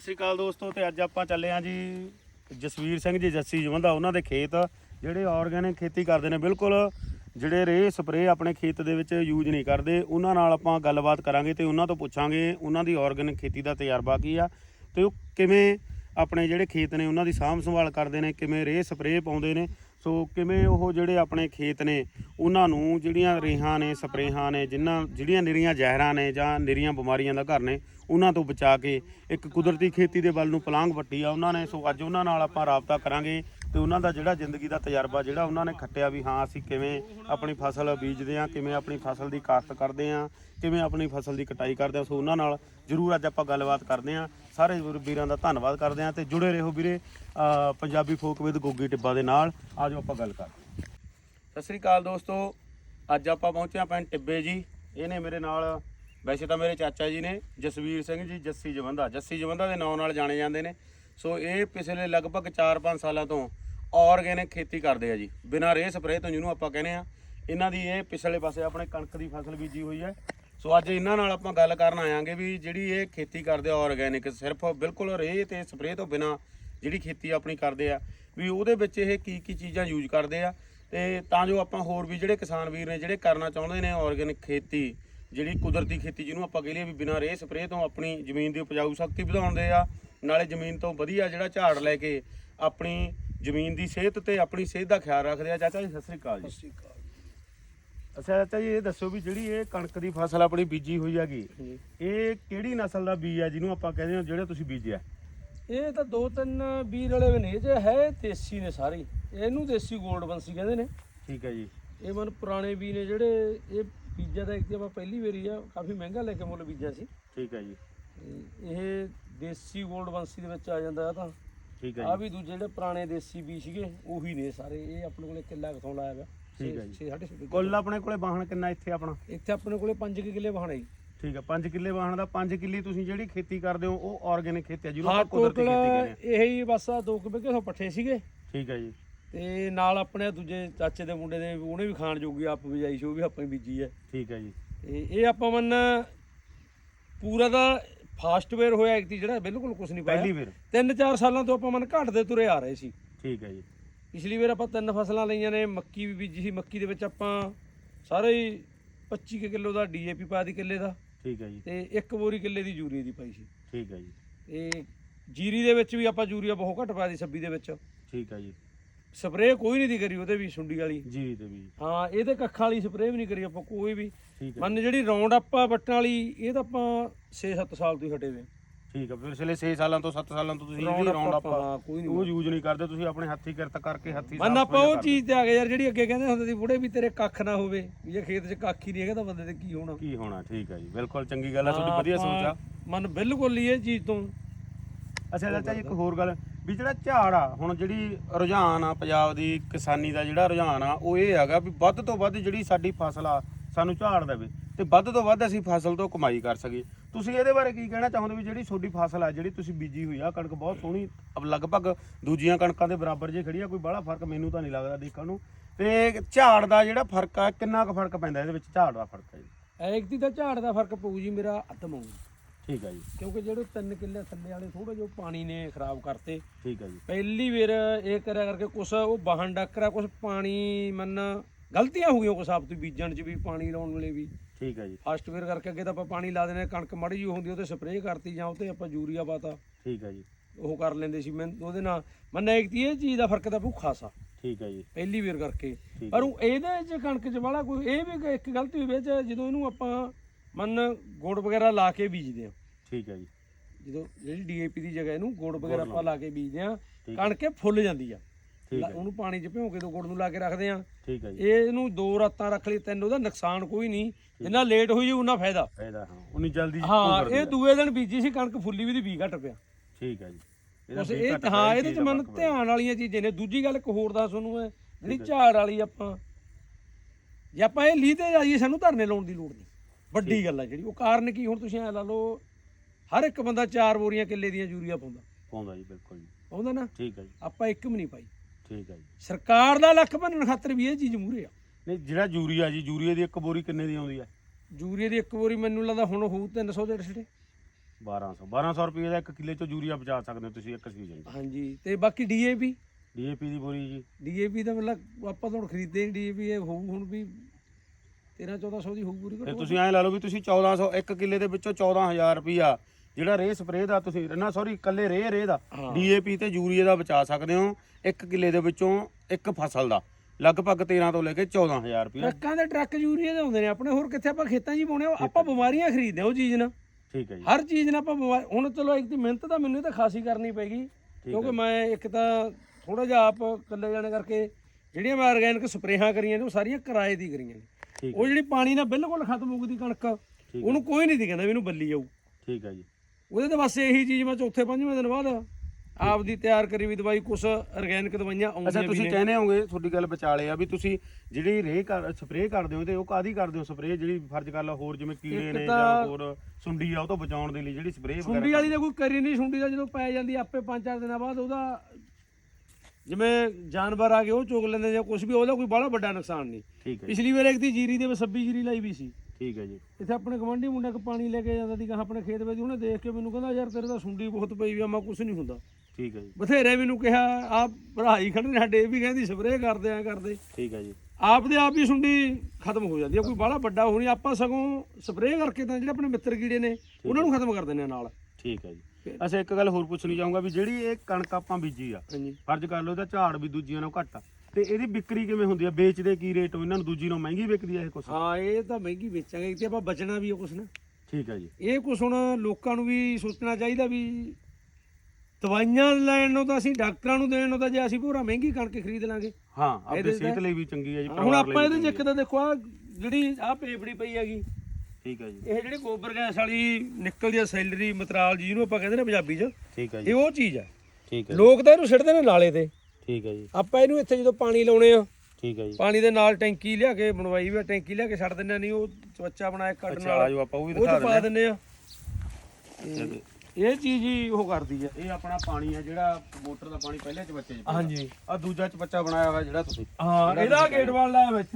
ਸਤਿ ਸ਼੍ਰੀ ਅਕਾਲ ਦੋਸਤੋ, ਤੇ ਅੱਜ ਆਪਾਂ ਚੱਲੇ ਆਂ ਜੀ ਜਸਵੀਰ ਸਿੰਘ ਜੀ, ਜੱਸੀ ਜਵੰਦਾ, ਉਹਨਾਂ ਦੇ ਖੇਤ, ਜਿਹੜੇ ਆਰਗੈਨਿਕ ਖੇਤੀ ਕਰਦੇ ਨੇ। ਬਿਲਕੁਲ ਜਿਹੜੇ ਰੇ ਸਪਰੇ ਆਪਣੇ ਖੇਤ ਦੇ ਵਿੱਚ ਯੂਜ਼ ਨਹੀਂ ਕਰਦੇ, ਉਹਨਾਂ ਨਾਲ ਆਪਾਂ ਗੱਲਬਾਤ ਕਰਾਂਗੇ ਤੇ ਉਹਨਾਂ ਤੋਂ ਪੁੱਛਾਂਗੇ ਉਹਨਾਂ ਦੀ ਆਰਗੈਨਿਕ ਖੇਤੀ ਦਾ ਤਜਰਬਾ ਕੀ ਆ ਤੇ ਉਹ ਕਿਵੇਂ ਆਪਣੇ ਜਿਹੜੇ ਖੇਤ ਨੇ, ਉਹਨਾਂ ਦੀ ਸਾਂਭ ਸੰਭਾਲ ਕਰਦੇ ਨੇ, ਕਿਵੇਂ ਰੇ ਸਪਰੇ ਪਾਉਂਦੇ ਨੇ। ਸੋ ਕਿਵੇਂ ਉਹ ਜਿਹੜੇ ਆਪਣੇ ਖੇਤ ਨੇ, ਉਹਨਾਂ ਨੂੰ ਜਿਹੜੀਆਂ ਰੇਹਾਂ ਨੇ, ਸਪਰੇਹਾਂ ਨੇ ਜਿਨ੍ਹਾਂ ਜਿਹੜੀਆਂ ਨਿਰੀਆਂ ਜ਼ਹਿਰਾਂ ਨੇ ਜਾਂ ਨਿਰੀਆਂ ਬਿਮਾਰੀਆਂ ਦਾ ਘਰ ਨੇ, ਉਹਨਾਂ ਤੋਂ ਬਚਾ ਕੇ ਇੱਕ ਕੁਦਰਤੀ ਖੇਤੀ ਦੇ ਵੱਲ ਨੂੰ ਪਲਾਂਘ ਵੱਟੀ ਆ ਉਹਨਾਂ ਨੇ। ਸੋ ਅੱਜ ਉਹਨਾਂ ਨਾਲ ਆਪਾਂ ਰਾਬਤਾ ਕਰਾਂਗੇ। ਤੇ ਉਹਨਾਂ ਦਾ ਜਿਹੜਾ ਜ਼ਿੰਦਗੀ ਦਾ ਤਜਰਬਾ ਜਿਹੜਾ ਉਹਨਾਂ ਨੇ ਖੱਟਿਆ ਵੀ ਹਾਂ ਅਸੀਂ ਕਿਵੇਂ ਆਪਣੀ ਫਸਲ ਬੀਜਦੇ ਆ ਕਿਵੇਂ ਆਪਣੀ ਫਸਲ ਦੀ ਕਾਸ਼ਤ ਕਰਦੇ ਆ ਕਿਵੇਂ ਆਪਣੀ ਫਸਲ ਦੀ ਕਟਾਈ ਕਰਦੇ ਆ ਸੋ ਉਹਨਾਂ ਨਾਲ ਜਰੂਰ ਅੱਜ ਆਪਾਂ ਗੱਲਬਾਤ ਕਰਦੇ ਆ ਸਾਰੇ ਵੀਰਾਂ ਦਾ ਧੰਨਵਾਦ ਕਰਦੇ ਆ ਤੇ ਜੁੜੇ ਰਹੋ ਵੀਰੇ ਪੰਜਾਬੀ ਫੋਕ ਵਿਦ ਗੋਗੀ ਟਿੱਬਾ ਦੇ ਨਾਲ। ਆਜੋ ਆਪਾਂ ਗੱਲ ਕਰਦੇ ਸਤਿ ਸ੍ਰੀ ਅਕਾਲ ਦੋਸਤੋ, ਅੱਜ ਆਪਾਂ ਪਹੁੰਚੇ ਆ ਪਿੰਡ ਟਿੱਬੇ ਜੀ। ਇਹ ਨੇ ਮੇਰੇ ਨਾਲ, ਵੈਸੇ ਤਾਂ ਮੇਰੇ ਚਾਚਾ ਜੀ ਨੇ, ਜਸਵੀਰ ਸਿੰਘ ਜੀ, ਜੱਸੀ ਜਵੰਦਾ। ਜੱਸੀ ਜਵੰਦਾ ਦੇ ਨਾਂ ਨਾਲ ਜਾਣੇ ਜਾਂਦੇ ਨੇ। ਸੋ ਇਹ ਪਿਛਲੇ ਲਗਭਗ 4-5 ਸਾਲਾਂ ਤੋਂ ਆਰਗੈਨਿਕ ਖੇਤੀ ਕਰਦੇ ਆ ਜੀ। ਬਿਨਾਂ ਰੇਹ ਸਪਰੇਅ ਤੋਂ ਜਿਹਨੂੰ ਆਪਾਂ ਕਹਿੰਦੇ ਆ, ਇਹਨਾਂ ਦੀ ਇਹ ਪਿਛਲੇ ਪਾਸੇ ਆਪਣੇ ਕਣਕ ਦੀ ਫਸਲ ਬੀਜੀ ਹੋਈ ਹੈ। ਸੋ ਅੱਜ ਇਹਨਾਂ ਨਾਲ ਆਪਾਂ ਗੱਲ ਕਰਨ ਆਵਾਂਗੇ ਵੀ ਜਿਹੜੀ ਇਹ ਖੇਤੀ ਕਰਦੇ ਆ ਆਰਗੈਨਿਕ, ਸਿਰਫ ਬਿਲਕੁਲ ਰੇਹ ਤੇ ਸਪਰੇਅ ਤੋਂ ਬਿਨਾਂ ਜਿਹੜੀ ਖੇਤੀ ਆਪਣੀ ਕਰਦੇ ਆ, ਵੀ ਉਹਦੇ ਵਿੱਚ ਇਹ ਕੀ ਕੀ ਚੀਜ਼ਾਂ ਯੂਜ਼ ਕਰਦੇ ਆ। ਤੇ ਤਾਂ ਜੋ ਆਪਾਂ ਹੋਰ ਵੀ ਜਿਹੜੇ ਕਿਸਾਨ ਵੀਰ ਨੇ, ਜਿਹੜੇ ਕਰਨਾ ਚਾਹੁੰਦੇ ਨੇ ਆਰਗੈਨਿਕ ਖੇਤੀ, ਜਿਹੜੀ ਕੁਦਰਤੀ ਖੇਤੀ ਜਿਹਨੂੰ ਆਪਾਂ ਕਹ ਲਈਏ ਵੀ ਬਿਨਾਂ ਰੇਹ ਸਪਰੇਅ ਤੋਂ ਆਪਣੀ ਜ਼ਮੀਨ ਦੀ ਉਪਜਾਊ ਸ਼ਕਤੀ ਵਧਾਉਂਦੇ ਆ, ਨਾਲੇ ਜ਼ਮੀਨ ਤੋਂ ਵਧੀਆ ਜਿਹੜਾ ਝਾੜ ਲੈ ਕੇ ਆਪਣੀ ਜ਼ਮੀਨ ਦੀ ਸਿਹਤ ਤੇ ਆਪਣੀ ਸਿਹਤ ਦਾ ਖਿਆਲ ਰੱਖਦੇ ਆ। ਚਾਚਾ ਜੀ ਸਤਿ ਸ੍ਰੀ ਅਕਾਲ ਜੀ। ਅੱਛਾ ਚਾਚਾ ਜੀ ਇਹ ਦੱਸੋ ਵੀ ਜਿਹੜੀ ਇਹ ਕਣਕ ਦੀ ਫਸਲ ਆਪਣੀ ਬੀਜੀ ਹੋਈ ਹੈਗੀ ਇਹ ਕਿਹੜੀ ਨਸਲ ਦਾ ਬੀਜ ਆ ਜਿਹਨੂੰ ਆਪਾਂ ਕਹਿੰਦੇ ਹਾਂ ਜਿਹੜਾ ਤੁਸੀਂ ਬੀਜਿਆ? ਇਹ ਤਾਂ ਦੋ ਤਿੰਨ ਵੀਰ ਵਾਲੇ ਵੀ ਨੇ ਜੇ ਹੈ ਦੇਸੀ ਨੇ ਸਾਰੇ। ਹੀ। ਇਹਨੂੰ ਦੇਸੀ 골ਡ ਬੰਸੀ ਕਹਿੰਦੇ ਨੇ। ਠੀਕ ਹੈ ਜੀ। ਇਹ ਮਨ ਪੁਰਾਣੇ ਵੀ ਨੇ ਜਿਹੜੇ ਇਹ ਬੀਜਾ ਦਾ ਇੱਕ ਆਪਾਂ ਪਹਿਲੀ ਵਾਰੀ ਆ ਕਾਫੀ ਮਹਿੰਗਾ ਲੈ ਕੇ ਮੁੱਲ ਬੀਜਿਆ ਸੀ। ਠੀਕ ਹੈ ਜੀ। ਤੇ ਇਹ ਦੇਸੀ 골ਡ ਬੰਸੀ ਦੇ ਵਿੱਚ ਆ ਜਾਂਦਾ ਆ ਤਾਂ। ਠੀਕ ਹੈ ਆ ਜੀ। ਵੀ ਦੂਜੇ ਜਿਹੜੇ ਪੁਰਾਣੇ ਦੇਸੀ ਬੀਜ ਸੀਗੇ ਉਹੀ ਨੇ ਸਾਰੇ। ਇਹ ਆਪਣੇ ਕੋਲੇ ਕਿੱਲਾ ਕਿਥੋਂ ਲਾਇਆ ਵਾ। ਠੀਕ ਹੈ ਜੀ। 6 6.5 ਕੁੱਲ ਆਪਣੇ ਕੋਲੇ ਵਾਹਣ ਕਿੰਨਾ ਇੱਥੇ ਆਪਣਾ? ਇੱਥੇ ਆਪਣੇ ਕੋਲੇ 5 ਕਿੱਲੇ ਬਹਾਣਾ ਜੀ। ਠੀਕ ਹੈ 5 ਕਿੱਲੇ ਵਾਹਣ ਦਾ 5 ਕਿੱਲੇ ਤੁਸੀਂ ਜਿਹੜੀ ਖੇਤੀ ਕਰਦੇ ਹੋ ਉਹ ਆਰਗੈਨਿਕ ਖੇਤੀ ਹੈ ਜਿਹਨੂੰ ਹਾਂ ਆਪਾਂ ਕੁਦਰਤੀ ਟੋਟਲ ਖੇਤੀ ਕਹਿੰਦੇ ਆ ਇਹੀ ਬਸ ਆ ਦੋ ਕੁ ਬਿੱਗੇ ਤੋਂ ਪੱਠੇ ਸੀਗੇ। ਠੀਕ ਹੈ ਜੀ। ਤੇ ਨਾਲ ਆਪਣੇ ਦੂਜੇ ਚਾਚੇ ਦੇ ਮੁੰਡੇ ਦੇ ਉਹਨੇ ਵੀ ਖਾਣ ਜੋਗੀ ਆਪ ਬਿਜਾਈ ਸੀ ਉਹ ਵੀ ਆਪਾਂ ਹੀ ਬੀਜੀ ਹੈ। ਠੀਕ ਹੈ ਜੀ। ਤੇ ਇਹ ਆਪਾਂ ਮੰਨ ਪੂਰਾ ਦਾ ਫਾਸਟਵੇਅਰ ਹੋਇਆ ਇੱਕ ਜਿਹੜਾ ਬਿਲਕੁਲ ਕੁਝ ਨਹੀਂ ਪਹਿਲੀ ਵਾਰ ਤਿੰਨ ਚਾਰ ਸਾਲਾਂ ਤੋਂ ਆਪਾਂ ਮੰਨ ਘਟਦੇ ਤੁਰੇ ਆ ਰਹੇ ਸੀ। ਠੀਕ ਹੈ ਜੀ। ਪਿਛਲੀ ਵਾਰ ਆਪਾਂ ਤਿੰਨ ਫਸਲਾਂ ਲਈਆਂ ਨੇ ਮੱਕੀ ਵੀ ਬੀਜੀ ਸੀ ਮੱਕੀ ਦੇ ਵਿੱਚ ਆਪਾਂ ਸਾਰੇ ਹੀ 25 ਕੁ ਕਿਲੋ ਦਾ ਡੀਏਪੀ ਪਾ ਦੀ ਕਿੱਲੇ ਦਾ। ਠੀਕ ਹੈ ਜੀ। ਤੇ ਇੱਕ ਬੋਰੀ ਕਿੱਲੇ ਦੀ ਯੂਰੀਆ ਦੀ ਪਾਈ ਸੀ। ਠੀਕ ਹੈ ਜੀ। ਤੇ ਜੀਰੀ ਦੇ ਵਿੱਚ ਵੀ ਆਪਾਂ ਯੂਰੀਆ ਬਹੁਤ ਘੱਟ ਪਾਇਆ ਦੀ 26 ਦੇ ਵਿੱਚ। ਠੀਕ ਹੈ ਜੀ। ਸਪਰੇਅ ਕੋਈ ਨਹੀਂ ਦੀ ਕਰੀ ਉਹਦੇ ਵੀ ਸੁੰਡੀ ਵਾਲੀ। ਜੀ ਤੇ ਵੀ। ਹਾਂ ਇਹਦੇ ਕੱਖਾਂ ਵਾਲੀ ਸਪਰੇਅ ਵੀ ਨਹੀਂ ਕਰੀ ਆਪਾਂ ਕੋਈ ਵੀ। ਠੀਕ ਹੈ। ਮੰਨ ਜਿਹੜੀ ਰਾਉਂਡ ਅਪ ਆ ਵੱਟਣ ਵਾਲੀ ਇਹ ਤਾਂ ਆਪਾਂ 6-7 ਸਾਲ ਤੋਂ ਹੀ ਹਟੇ ਵੇ ਠੀਕ ਹੈ ਪਿਛਲੇ 6 ਸਾਲਾਂ ਤੋਂ 7 ਸਾਲਾਂ ਤੋਂ ਤੁਸੀਂ ਜਿਹੜੀ ਰਾਉਂਡ ਅਪ ਹਾਂ, ਕੋਈ ਨਹੀਂ। ਉਹ ਯੂਜ਼ ਨਹੀਂ ਕਰਦੇ ਤੁਸੀਂ ਆਪਣੇ ਹੱਥੀ ਕਿਰਤ ਕਰਕੇ ਹੱਥੀ ਮੰਨ ਆਪਾਂ ਉਹ ਚੀਜ਼ ਤੇ ਆ ਗਏ ਯਾਰ ਜਿਹੜੀ ਅੱਗੇ ਕਹਿੰਦੇ ਹੁੰਦੇ ਸੀ ਬੁੜੇ ਵੀ ਤੇਰੇ ਕੱਖ ਨਾ ਹੋਵੇ ਜੇ ਖੇਤ 'ਚ ਕੱਖ ਹੀ ਨਹੀਂ ਹੈਗਾ ਤਾਂ ਬੰਦੇ ਤੇ ਕੀ ਹੋਣਾ। ਕੀ ਹੋਣਾ ਠੀਕ ਹੈ ਜੀ ਬਿਲਕੁਲ ਚੰਗੀ ਗੱਲ ਹੈ ਤੁਹਾਡੀ ਵਧੀਆ ਸੋਚ ਆ। ਮਨ ਬਿਲਕੁਲ ਹੀ ਇਹ ਚੀਜ਼ ਤੋਂ। ਅੱਛਾ ਚਾਚਾ ਜੀ ਇੱਕ ਹੋਰ ਗੱਲ ਵੀ ਜਿਹੜਾ ਝਾੜ ਆ, ਹੁਣ ਜਿਹੜੀ ਰੁਝਾਨ ਆ ਪੰਜਾਬ ਦੀ, ਕਿਸਾਨੀ ਦਾ ਜਿਹੜਾ ਰੁਝਾਨ ਆ, ਉਹ ਇਹ ਹੈਗਾ ਵੀ ਵੱਧ ਤੋਂ ਵੱਧ ਜਿਹੜੀ ਸਾਡੀ ਫਸਲ ਆ, ਸਾਨੂੰ ਝਾੜ ਦੇਵੇ ਤੇ ਵੱਧ ਤੋਂ ਵੱਧ ਅਸੀਂ ਫਸਲ ਤੋਂ ਕਮਾਈ ਕਰ ਸਕੀਏ। ਤੁਸੀਂ ਇਹਦੇ ਬਾਰੇ ਕੀ ਕਹਿਣਾ ਚਾਹੁੰਦੇ ਵੀ ਜਿਹੜੀ ਤੁਹਾਡੀ ਫਸਲ ਆ, ਜਿਹੜੀ ਤੁਸੀਂ ਬੀਜੀ ਹੋਈ ਆ, ਕਣਕ ਬਹੁਤ ਸੋਹਣੀ ਲਗਭਗ ਦੂਜੀਆਂ ਕਣਕਾਂ ਦੇ ਬਰਾਬਰ ਜੇ ਖੜੀ ਆ, ਕੋਈ ਬੜਾ ਫ਼ਰਕ ਮੈਨੂੰ ਤਾਂ ਨਹੀਂ ਲੱਗਦਾ ਦੇਖਣ ਨੂੰ। ਤੇ ਝਾੜ ਦਾ ਜਿਹੜਾ ਫ਼ਰਕ ਆ, ਕਿੰਨਾ ਕੁ ਫ਼ਰਕ ਪੈਂਦਾ ਇਹਦੇ ਵਿੱਚ? ਝਾੜ ਦਾ ਫ਼ਰਕ ਹੈ ਜੀ। ਐਗਤੀ ਦਾ ਝਾੜ ਦਾ ਫ਼ਰਕ ਪਊ ਜੀ ਮੇਰਾ ਅੱਧ ਮਊ। ਠੀਕ ਹੈ ਜੀ। ਕਿਉਂਕਿ ਜਿਹੜੇ ਤਿੰਨ ਕਿੱਲੇ ਥੱਲੇ ਵਾਲੇ ਥੋੜਾ ਜਿਹਾ ਪਾਣੀ ਨੇ ਖਰਾਬ ਕਰਤੇ। ਠੀਕ ਹੈ ਜੀ। ਪਹਿਲੀ ਵਾਰ ਇਹ ਕਰਿਆ ਕਰਕੇ ਕੁਛ ਉਹ ਬਾਹਣ ਡੱਕਰਾ ਕੁਛ ਪਾਣੀ ਮੰਨ ਗਲਤੀਆਂ ਹੋ ਗਈਆਂ ਕੁਛ ਆਪ ਤੋਂ ਬੀਜਣ 'ਚ ਵੀ ਪਾਣੀ ਲਾਉਣ ਵੇਲੇ ਵੀ। ਠੀਕ ਹੈ ਜੀ। ਫਸਟ ਵੇਅਰ ਕਰਕੇ ਅੱਗੇ ਤਾਂ ਆਪਾਂ ਪਾਣੀ ਲਾ ਦੇਣੇ ਕਣਕ ਮੜੀ ਜਿਹੀ ਹੁੰਦੀ ਉਹ ਤੇ ਸਪਰੇਅ ਕਰਤੀ ਜਾਂ ਉਹ ਤੇ ਆਪਾਂ ਯੂਰੀਆ ਪਾਤਾ। ਠੀਕ ਹੈ ਜੀ। ਉਹ ਕਰ ਲੈਂਦੇ ਸੀ ਮੈਂ ਉਹਦੇ ਨਾਲ ਮੰਨ ਇੱਕ ਤੀ ਇਹ ਚੀਜ਼ ਦਾ ਫ਼ਰਕ ਤਾਂ ਭੁੱਖਾ ਸਾ ਠੀਕ ਹੈ ਜੀ। ਪਹਿਲੀ ਵਾਰ ਕਰਕੇ। ਪਰ ਉਹ ਇਹਦੇ ਚ ਕਣਕ ਚ ਵਾਲਾ ਕੋਈ ਇਹ ਵੀ ਇੱਕ ਗਲਤੀ ਹੋਈ ਵਿੱਚ ਜਦੋਂ ਇਹਨੂੰ ਆਪਾਂ ਮੰਨ ਗੁੜ ਵਗੈਰਾ ਲਾ ਕੇ ਬੀਜਦੇ ਆ ਠੀਕ ਹੈ ਜੀ। ਜਦੋਂ ਜਿਹੜੀ ਡੀਏਪੀ ਦੀ ਜਗ੍ਹਾ ਇਹਨੂੰ ਗੁੜ ਵਗੈਰਾ ਆਪਾਂ ਲਾ ਕੇ ਬੀਜਦੇ ਆ ਕਣਕ ਇਹ ਫੁੱਲ ਜਾਂਦੀ ਆ। ਉਹਨੂੰ ਪਾਣੀ ਚ ਭਿਉਂ ਕੇ ਦੋ ਗੁੜ ਨੂੰ ਲਾ ਕੇ ਰੱਖਦੇ ਆ ਠੀਕ ਹੈ ਜੀ। ਇਹ ਇਹਨੂੰ ਦੋ ਰਾਤਾਂ ਰੱਖ ਲਈ ਤਿੰਨ ਉਹਦਾ ਨੁਕਸਾਨ ਕੋਈ ਨਹੀਂ। ਜਿੰਨਾ ਲੇਟ ਹੋਈ ਉਹਨਾਂ ਫਾਇਦਾ। ਫਾਇਦਾ ਹਾਂ। ਉਨੀ ਜਲਦੀ ਹਾਂ ਇਹ। ਦੂਏ ਦਿਨ ਬੀਜੀ ਸੀ ਕਣਕ ਫੁੱਲੀ ਵੀ ਦੀ ਵੀ ਘਟ ਪਿਆ। ਠੀਕ ਹੈ ਜੀ। ਵੀ ਇਹ ਹਾਂ ਇਹਦੇ ਚ ਮਨ। ਧਿਆਨ ਵਾਲੀਆਂ ਚੀਜ਼ਾਂ ਨੇ। ਦੂਜੀ ਗੱਲ ਇੱਕ ਹੋਰ ਦੱਸ ਤੁਹਾਨੂੰ ਹੈ ਜਿਹੜੀ ਝਾੜ ਵਾਲੀ ਆਪਾਂ ਜੇ ਆਪਾਂ ਇਹ ਲੀ ਤੇ ਜਾਈਏ ਸਾਨੂੰ ਧਰਨੇ ਲਾਉਣ ਦੀ ਲੋੜ ਨਹੀਂ। ਵੱਡੀ ਗੱਲ ਹੈ ਜਿਹੜੀ। ਉਹ ਕਾਰਨ ਕੀ? ਹੁਣ ਤੁਸੀਂ ਐ ਲਾ ਲਓ ਹਰ ਇੱਕ ਬੰਦਾ ਚਾਰ ਬੋਰੀਆਂ ਕਿੱਲੇ ਦੀਆਂ ਯੂਰੀਆ ਪਾਉਂਦਾ। ਪਾਉਂਦਾ ਜੀ ਬਿਲਕੁਲ ਜੀ। ਪਾਉਂਦਾ ਨਾ? ਠੀਕ ਹੈ ਜੀ। ਆਪਾਂ ਇੱਕ ਵੀ ਨਹੀਂ ਪਾਈ। ਠੀਕ ਹੈ ਜੀ। ਸਰਕਾਰ ਦਾ ਲੱਖ ਭੰਨਣ ਖਾਤਰ ਵੀ ਇਹ ਚੀਜ਼ ਮੂਰੇ ਆ। ਨਹੀਂ ਜਿਹੜਾ ਯੂਰੀਆ ਜੀ ਯੂਰੀਆ ਦੀ ਇੱਕ ਬੋਰੀ ਕਿੰਨੇ ਦੀ ਆਉਂਦੀ ਹੈ ਯੂਰੀਆ ਦੀ ਇੱਕ ਬੋਰੀ ਮੈਨੂੰ ਲੱਗਦਾ ਹੁਣ ਹੋਊ 300 ਦੇ। ਰਸੜੇ 1200 1200 ਰੁਪਏ ਦਾ ਇੱਕ ਕਿੱਲੇ ਚੋਂ ਯੂਰੀਆ ਬਚਾ ਸਕਦੇ ਹੋ ਤੁਸੀਂ ਇੱਕ ਸੀਜ਼ਨ ਹਾਂਜੀ ਤੇ ਬਾਕੀ ਡੀਏਪੀ? ਡੀਏਪੀ ਦੀ ਬੋਰੀ ਜੀ। ਡੀਏਪੀ ਦਾ ਮਤਲਬ ਆਪਾਂ ਤਾਂ ਹੁਣ ਖਰੀਦਦੇ ਨਹੀਂ ਡੀਏਪੀ ਇਹ ਹੋਊ ਹੁਣ ਵੀ 13 1400 ਦੀ ਹੋਊ ਪੂਰੀ ਤੇ ਤੁਸੀਂ ਐਂ ਲਾ ਲਓ ਵੀ ਤੁਸੀਂ 1400 ਇੱਕ ਕਿੱਲੇ ਦੇ ਵਿੱਚੋਂ 14000 ਰੁਪਿਆ ਜਿਹੜਾ ਰੇ ਸਪਰੇ ਦਾ ਤੁਸੀਂ ਨਾ ਸੌਰੀ ਕੱਲੇ ਰੇ ਰੇ ਦਾ। ਡੀਏਪੀ ਤੇ ਯੂਰੀਆ ਦਾ ਬਚਾ ਸਕਦੇ ਹੋ ਇੱਕ ਕਿੱਲੇ ਦੇ ਵਿੱਚੋਂ ਇੱਕ ਫਸਲ ਦਾ ਲਗਭਗ 13 ਤੋਂ ਲੈ ਕੇ 14000 ਰੁਪਿਆ ਟਰੱਕਾਂ ਦੇ ਟਰੱਕ ਯੂਰੀਆ ਦੇ ਹੁੰਦੇ ਨੇ ਆਪਣੇ ਹੋਰ ਕਿੱਥੇ ਆਪਾਂ ਖੇਤਾਂ 'ਚ ਹੀ ਪਾਉਣੇ ਆਪਾਂ ਬਿਮਾਰੀਆਂ ਖਰੀਦਦੇ ਉਹ ਚੀਜ਼ ਨਾਲ। ਠੀਕ ਹੈ ਜੀ। ਹਰ ਚੀਜ਼ ਨਾਲ ਆਪਾਂ ਹੁਣ ਚਲੋ ਇੱਕ ਦੀ ਮਿਹਨਤ ਤਾਂ ਮੈਨੂੰ ਤਾਂ ਖਾਸੀ ਕਰਨੀ ਪੈਗੀ ਕਿਉਂਕਿ ਮੈਂ ਇੱਕ ਤਾਂ ਥੋੜਾ ਜਿਹਾ ਆਪ ਇਕੱਲੇ ਜਾਣੇ ਕਰਕੇ ਜਿਹੜੀਆਂ ਮੈਂ ਆਰਗੈਨਿਕ ਸਪਰੇਹਾਂ ਕਰੀਆਂ ਨੇ ਉਹ ਸਾਰੀਆਂ ਕਿਰਾਏ ਦੀ ਕਰੀਆਂ ਨੇ। ਉਹ ਜਿਹੜੀ ਪਾਣੀ ਨਾਲ ਬਿਲਕੁਲ ਖਤਮ ਹੋ ਗਈ ਦੀ ਕਣਕ ਉਹਨੂੰ ਕੋਈ ਨਹੀਂ ਦੀ ਕਹਿੰਦਾ ਵੀ ਇਹਨੂੰ ਬੱਲੀ ਆਊ। ਠੀਕ ਹੈ ਜੀ। ਉਹਦੇ ਤਾਂ ਬਸ ਇਹੀ ਚੀਜ਼ ਮੈਂ ਚੌਥੇ ਪੰਜਵੇਂ ਦਿਨ ਬਾਅਦ ਆਪ ਦੀ ਤਿਆਰ ਕਰੀ ਵੀ ਦਵਾਈ ਕੁਛ ਆਰਗੈਨਿਕ ਦਵਾਈਆਂ ਅੱਛਾ ਆਉਂਦੀਆਂ ਵੀ ਤੁਸੀਂ ਨੇ। ਕਹਿੰਦੇ ਹੋਗੇ ਤੁਹਾਡੀ ਗੱਲ ਵਿਚਾਲੇ ਆ ਵੀ ਤੁਸੀਂ ਜਿਹੜੀ ਰੇ ਸਪਰੇ ਕਰਦੇ ਹੋ ਤੇ ਉਹ ਕਾਦੀ ਕਰਦੇ ਹੋ ਸਪਰੇ ਜਿਹੜੀ ਫਰਜ਼ ਕਰ ਲਾ ਹੋਰ ਜਿਵੇਂ ਕੀੜੇ ਇੱਕ ਨੇ ਤਾਂ- ਜਾਂ ਹੋਰ ਸੁੰਡੀ ਆ ਉਹ ਤੋਂ ਬਚਾਉਣ ਦੇ ਲਈ ਜਿਹੜੀ ਸਪਰੇ ਸੁੰਡੀ ਵਾਲੀ ਦਾ ਕੋਈ ਕਰੀ ਨਹੀਂ ਸੁੰਡੀ ਦਾ ਜਦੋਂ ਪੈ ਜਾਂਦੀ ਆਪੇ ਪੰਜ ਚਾਰ ਦਿਨਾਂ ਬਾਅਦ ਉਹਦਾ ਜਿਵੇਂ ਜਾਨਵਰ ਆ ਗਏ ਉਹ ਚੁਗ ਲੈਂਦੇ ਜਾਂ ਕੁਝ ਵੀ ਉਹਦਾ ਕੋਈ ਬੜਾ ਵੱਡਾ ਨੁਕਸਾਨ ਨਹੀਂ। ਠੀਕ ਹੈ ਜੀ, ਪਿਛਲੀ ਵਾਰ ਇੱਕ ਦੀ ਜੀਰੀ ਦੇ 26 ਜੀਰੀ ਲਾਈ ਵੀ ਸੀ। ਠੀਕ ਹੈ ਜੀ। ਇੱਥੇ ਆਪਣੇ ਗਵੰਡੀ ਮੁੰਡਾ ਇੱਕ ਪਾਣੀ ਲੈ ਕੇ ਜਾਂਦਾ ਸੀ ਕਹਾ ਆਪਣੇ ਖੇਤ ਵਿੱਚ ਉਹਨੇ ਦੇਖ ਕੇ ਮੈਨੂੰ ਕਹਿੰਦਾ ਯਾਰ ਤੇਰੇ ਤਾਂ ਸੁੰਡੀ ਬਹੁਤ ਪਈ ਵੀ ਆ ਮੈਂ ਕੁਝ ਨਹੀਂ ਹੁੰਦਾ। ਠੀਕ ਹੈ ਜੀ। ਬਥੇਰੇ ਮੈਨੂੰ ਕਿਹਾ ਆਪ ਭਰਾਈ ਖੜੇ ਨੇ ਸਾਡੇ ਇਹ ਵੀ ਕਹਿੰਦੀ ਸਪਰੇਅ ਕਰਦੇ ਆ ਕਰਦੇ। ਠੀਕ ਹੈ ਜੀ। ਆਪ ਦੇ ਆਪ ਹੀ ਸੁੰਡੀ ਖਤਮ ਹੋ ਜਾਂਦੀ ਹੈ ਕੋਈ ਬਾਹਲਾ ਵੱਡਾ ਹੋਣੀ ਆਪਾਂ ਸਗੋਂ ਸਪਰੇਅ ਕਰਕੇ ਤਾਂ ਜਿਹੜੇ ਆਪਣੇ ਮਿੱਤਰ ਕੀੜੇ ਨੇ ਉਹਨਾਂ ਨੂੰ ਖਤਮ ਕਰ ਦਿੰਦੇ ਆ ਨਾਲ। ਠੀਕ ਹੈ ਜੀ। ਅੱਛਾ ਇੱਕ ਗੱਲ ਹੋਰ ਪੁੱਛਣੀ ਚਾਹੂੰਗਾ ਵੀ ਜਿਹੜੀ ਇਹ ਕਣਕ ਆਪਾਂ ਬੀਜੀ ਆ ਹਾਂਜੀ। ਫਰਜ਼ ਕਰ ਲਓ ਇਹਦਾ ਝਾੜ ਵੀ ਦੂਜੀਆਂ ਨਾਲੋਂ ਘੱਟ ਆ। ਤੇ ਇਹਦੀ ਵਿਕਰੀ ਕਿਵੇਂ ਹੁੰਦੀ ਆ? ਵੇਚਦੇ ਕੀ ਰੇਟ ਇਹਨਾਂ ਨੂੰ ਦੂਜੀ ਨਾਲੋਂ ਮਹਿੰਗੀ ਵਿਕਦੀ ਆ ਇਹ ਕੁਛ? ਹਾਂ ਇਹ ਤਾਂ ਮਹਿੰਗੀ ਵੇਚਾਂਗੇ। ਤੇ ਆਪਾਂ ਬਚਣਾ ਵੀ ਹੈ ਕੁਛ ਨਾ। ਠੀਕ ਹੈ ਜੀ। ਇਹ ਕੁਛ ਹੁਣ ਲੋਕਾਂ ਨੂੰ ਵੀ ਸੋਚਣਾ ਚਾਹੀਦਾ ਵੀ ਦਵਾਈਆਂ ਲੈਣ ਨੂੰ ਤਾਂ ਅਸੀਂ ਡਾਕਟਰਾਂ ਨੂੰ ਦੇਣ ਨੂੰ ਤਾਂ ਜੇ ਅਸੀਂ ਪੂਰਾ ਮਹਿੰਗੀ ਕਣਕ ਖਰੀਦ ਲਾਂਗੇ। ਹਾਂ ਆਪਣੀ ਇਹਦੇ ਸਿਹਤ ਲਈ ਵੀ ਚੰਗੀ ਹੈ ਜੀ ਹੁਣ ਪਰਿਵਾਰ ਆਪਾਂ ਇਹਦੇ ਵੀ ਚ ਇੱਕ ਤਾਂ ਦੇਖੋ ਆ ਜਿਹੜੀ ਆ ਪੇਪੜੀ ਪਈ ਹੈਗੀ। ਠੀਕ ਹੈ ਜੀ। ਇਹ ਜਿਹੜੀ ਗੋਬਰ ਗੈਸ ਵਾਲੀ ਨਿਕਲਦੀ ਆ ਸੈਲਰੀ ਮਤਰਾਲ ਜੀ ਜਿਹਨੂੰ ਆਪਾਂ ਕਹਿੰਦੇ ਨੇ ਪੰਜਾਬੀ 'ਚ। ਠੀਕ ਹੈ ਇਹ ਜੀ ਉਹ ਚੀਜ਼ ਆ। ਠੀਕ ਹੈ ਲੋਕ ਤਾਂ ਇਹਨੂੰ ਸਿੱਟਦੇ ਨੇ ਨਾਲੇ ਤੇ। ਠੀਕ ਹੈ ਜੀ। ਆਪਾਂ ਇਹਨੂੰ ਇੱਥੇ ਜਦੋਂ ਪਾਣੀ ਲਾਉਣੇ ਆ ਠੀਕ ਹੈ ਜੀ। ਪਾਣੀ ਦੇ ਨਾਲ ਟੈਂਕੀ ਲਿਆ ਕੇ ਬਣਵਾਈ ਵੀ ਆ, ਟੈਂਕੀ ਲਿਆ ਕੇ ਛੱਡ ਦਿੰਦੇ ਆ, ਨਹੀਂ ਉਹ ਚਵੱਚਾ ਬਣਾਇਆ ਕੱਢ ਅੱਛਾ ਨਾਲ ਆਜੋ ਆਪਾਂ ਉਹ ਵੀ ਉਹ ਦਿਖਾ ਚ ਪਾ ਦਿੰਦੇ ਆ। ਇਹ ਚੀਜ਼ ਹੀ ਉਹ ਕਰਦੀ ਆ। ਇਹ ਆਪਣਾ ਪਾਣੀ ਹੈ ਜਿਹੜਾ ਮੋਟਰ ਦਾ ਪਾਣੀ ਪਹਿਲੇ ਚ ਬੱਚੇ ਹਾਂਜੀ। ਆ ਦੂਜਾ ਚ ਬੱਚਾ ਬਣਾਇਆ ਹੋਇਆ ਜਿਹੜਾ ਤੁਸੀਂ ਹਾਂ ਇਹਦਾ ਗੇਟ ਵਾਲ ਲਾਇਆ ਵਿੱਚ।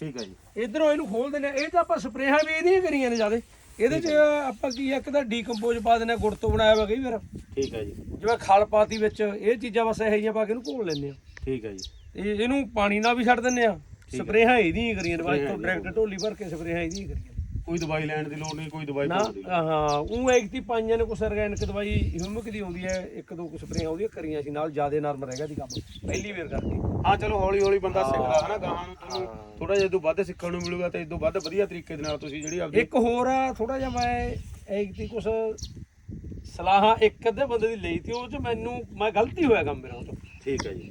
ਠੀਕ ਹੈ ਜੀ। ਇਧਰੋਂ ਇਹਨੂੰ ਖੋਲ ਦਿੰਦੇ ਆ। ਇਹ ਤਾਂ ਆਪਾਂ ਸਪਰੇਹਾਂ ਵੀ ਇਹਦੀਆਂ ਕਰੀਆਂ ਨੇ ਜਿਆਦੇ। ਇਹਦੇ ਚ ਆਪਾਂ ਕੀ ਆ, ਇੱਕ ਤਾਂ ਡੀਕੰਪੋਜ਼ ਪਾ ਦਿੰਦੇ ਆ ਗੁੜ ਤੋਂ ਬਣਾਇਆ ਵਾ ਕਈ ਵਾਰ। ਠੀਕ ਹੈ ਜੀ। ਜਿਵੇਂ ਖਲ ਪਾਤੀ ਵਿੱਚ ਇਹ ਚੀਜ਼ਾਂ ਬਸ ਇਹੋ ਜਿਹੀਆਂ ਪਾ ਕੇ ਇਹਨੂੰ ਘੋਲ ਲੈਂਦੇ ਆ। ਠੀਕ ਹੈ ਜੀ। ਇਹ ਇਹਨੂੰ ਪਾਣੀ ਨਾਲ ਵੀ ਛੱਡ ਦਿੰਦੇ ਆ। ਸਪਰੇਹਾਂ ਇਹਦੀਆਂ ਹੀ ਕਰੀਆਂ ਨੇ ਬਸ ਤੋਂ ਡਾਇਰੈਕਟ ਢੋਲੀ ਭਰ ਕੇ ਸਪਰੇਹਾਂ ਇਹਦੀਆਂ ਹੀ ਕਰੀਆਂ। ਕੋਈ ਦਵਾਈ ਲੈਣ ਦੀ ਲੋੜ ਨਹੀਂ ਕੋਈ ਦਵਾਈ ਨਾ ਪਾਉਣ ਦੀ ਹਾਂ ਉਹ ਇੱਕ ਤੀ ਪਾਈਆਂ ਨੇ ਕੁਛ ਆਰਗੈਨਿਕ ਦਵਾਈ ਹਿਊਮਿਕ ਦੀ ਆਉਂਦੀ ਹੈ ਇੱਕ ਦੋ ਕੁ ਸਪਰੇਆਂ ਉਹਦੀਆਂ ਕਰੀਆਂ ਸੀ ਨਾਲ ਜਿਆਦੇ ਨਰਮ ਰਹਿ ਗਿਆ ਦੀ ਕੰਮ ਪਹਿਲੀ ਵਾਰ ਕਰਕੇ। ਹਾਂ ਚਲੋ ਹੌਲੀ ਹੌਲੀ ਬੰਦਾ ਸਿੱਖਦਾ ਹੈ ਨਾ ਗਾਹਾਂ ਨੂੰ ਤੁਹਾਨੂੰ ਥੋੜਾ ਜਿਹਾ ਤੋਂ ਵੱਧ ਸਿੱਖਣ ਨੂੰ ਮਿਲੂਗਾ ਤੇ ਇਦੋਂ ਵੱਧ ਵਧੀਆ ਤਰੀਕੇ ਦੇ ਨਾਲ ਤੁਸੀਂ ਜਿਹੜੀ ਆਪਦੀ ਇੱਕ ਹੋਰ ਆ ਥੋੜਾ ਜਿਹਾ ਮੈਂ ਇੱਕ ਤੀ ਕੁਛ ਸਲਾਹਾਂ ਇੱਕ ਅੱਧੇ ਬੰਦੇ ਦੀ ਲਈ ਤੀ ਉਹ ਚ ਮੈਨੂੰ ਮੈਂ ਗਲਤੀ ਹੋਇਆ ਕੰਮ ਮੇਰਾ ਉਹ ਚ। ਠੀਕ ਹੈ ਜੀ।